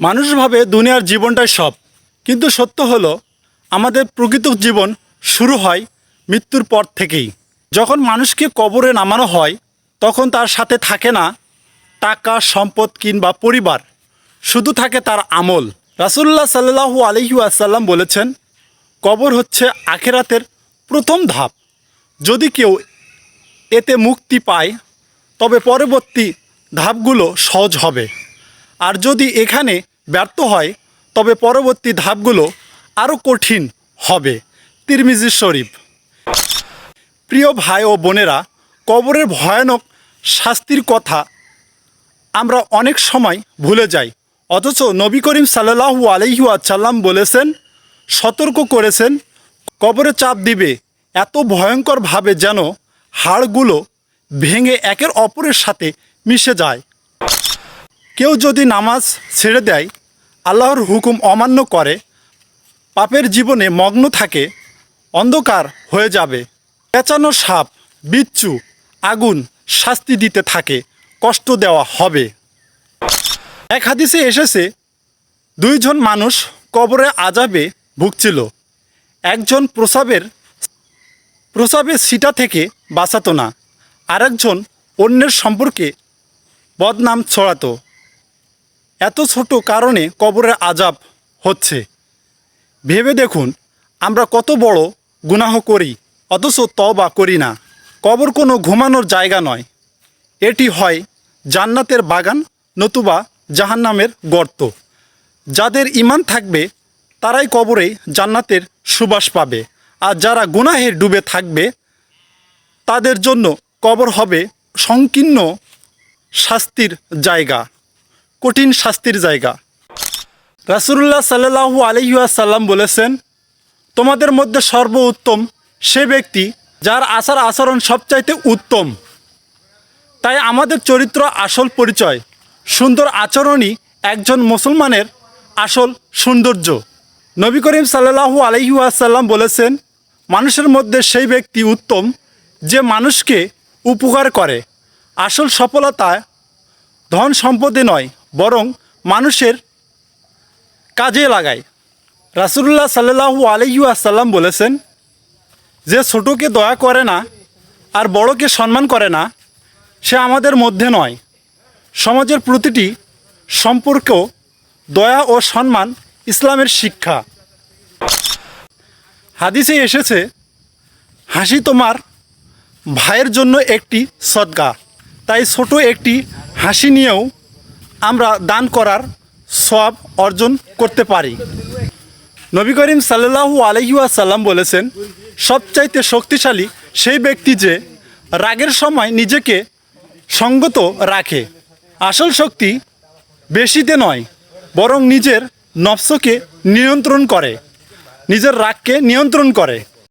মানুষ ভাবে দুনিয়ার জীবনটাই সব। কিন্তু সত্য হলো, আমাদের প্রকৃত জীবন শুরু হয় মৃত্যুর পর থেকেই। যখন মানুষকে কবরে নামানো হয়, তখন তার সাথে থাকে না টাকা, সম্পদ কিংবা পরিবার। শুধু থাকে তার আমল। রাসুল্লাহ সাল্লাহু আলহি আসাল্লাম বলেছেন, কবর হচ্ছে আখেরাতের প্রথম ধাপ। যদি কেউ এতে মুক্তি পায়, তবে পরবর্তী ধাপগুলো সহজ হবে। আর যদি এখানে ব্যর্থ হয়, তবে পরবর্তী ধাপগুলো আরও কঠিন হবে। তিরমিজি শরীফ। প্রিয় ভাই ও বোনেরা, কবরের ভয়ানক শাস্তির কথা আমরা অনেক সময় ভুলে যাই। অথচ নবী করিম সাল্লাহু আলহি আসাল্লাম বলেছেন, সতর্ক করেছেন, কবরে চাপ দিবে, এত ভয়ঙ্করভাবে যেন হাড়গুলো ভেঙে একের অপরের সাথে মিশে যায়। কেউ যদি নামাজ ছেড়ে দেয়, আল্লাহর হুকুম অমান্য করে, পাপের জীবনে মগ্ন থাকে, অন্ধকার হয়ে যাবে, পেঁচানো সাপ, বিচ্ছু, আগুন শাস্তি দিতে থাকে, কষ্ট দেওয়া হবে। এক হাদিসে এসেছে, দুইজন মানুষ কবরে আজাবে ভুগছিল। একজন প্রসাবের প্রসাবের সিটা থেকে বাঁচাতো না, আরেকজন অন্যের সম্পর্কে বদনাম ছড়াতো। এত ছোট কারণে কবরের আজাব হচ্ছে। ভেবে দেখুন, আমরা কত বড় গুনাহ করি, অথচ তবা করি না। কবর কোনো ঘুমানোর জায়গা নয়। এটি হয় জান্নাতের বাগান নতুবা জাহান্নামের গর্ত। যাদের ইমান থাকবে, তারাই কবরে জান্নাতের সুবাস পাবে। আর যারা গুনাহে ডুবে থাকবে, তাদের জন্য কবর হবে সংকীর্ণ শাস্তির জায়গা। কঠিন শাস্তির জায়গা। রাসুল্লাহ সাল্লাহু আলহিউসাল্লাম বলেছেন, তোমাদের মধ্যে সর্বোত্তম সে ব্যক্তি যার আচার আচরণ সবচাইতে উত্তম। তাই আমাদের চরিত্র আসল পরিচয়, সুন্দর আচরণই একজন মুসলমানের আসল সৌন্দর্য। নবী করিম সাল্লাহু আলহিউসাল্লাম বলেছেন, মানুষের মধ্যে সেই ব্যক্তি উত্তম যে মানুষকে উপকার করে। আসল সফলতা ধন সম্পদে নয় বরং মানুষের কাজে লাগায়। রাসুল্লাহ সাল্লাহু আলহিউসাল্লাম বলেছেন, যে ছোটোকে দয়া করে না আর বড়কে সম্মান করে না, সে আমাদের মধ্যে নয়। সমাজের প্রতিটি সম্পর্ক দয়া ও সম্মান ইসলামের শিক্ষা। হাদিসে এসেছে, হাসি তোমার ভাইয়ের জন্য একটি সদকা, তাই ছোট একটি হাসি নিয়েও আমরা দান করার সব অর্জন করতে পারি। নবী করিম সাল্লাহু আলহিউসাল্লাম বলেছেন, সবচাইতে শক্তিশালী সেই ব্যক্তি যে রাগের সময় নিজেকে সঙ্গত রাখে। আসল শক্তি বেশিতে নয়, বরং নিজের নফসকে নিয়ন্ত্রণ করে, নিজের রাগকে নিয়ন্ত্রণ করে।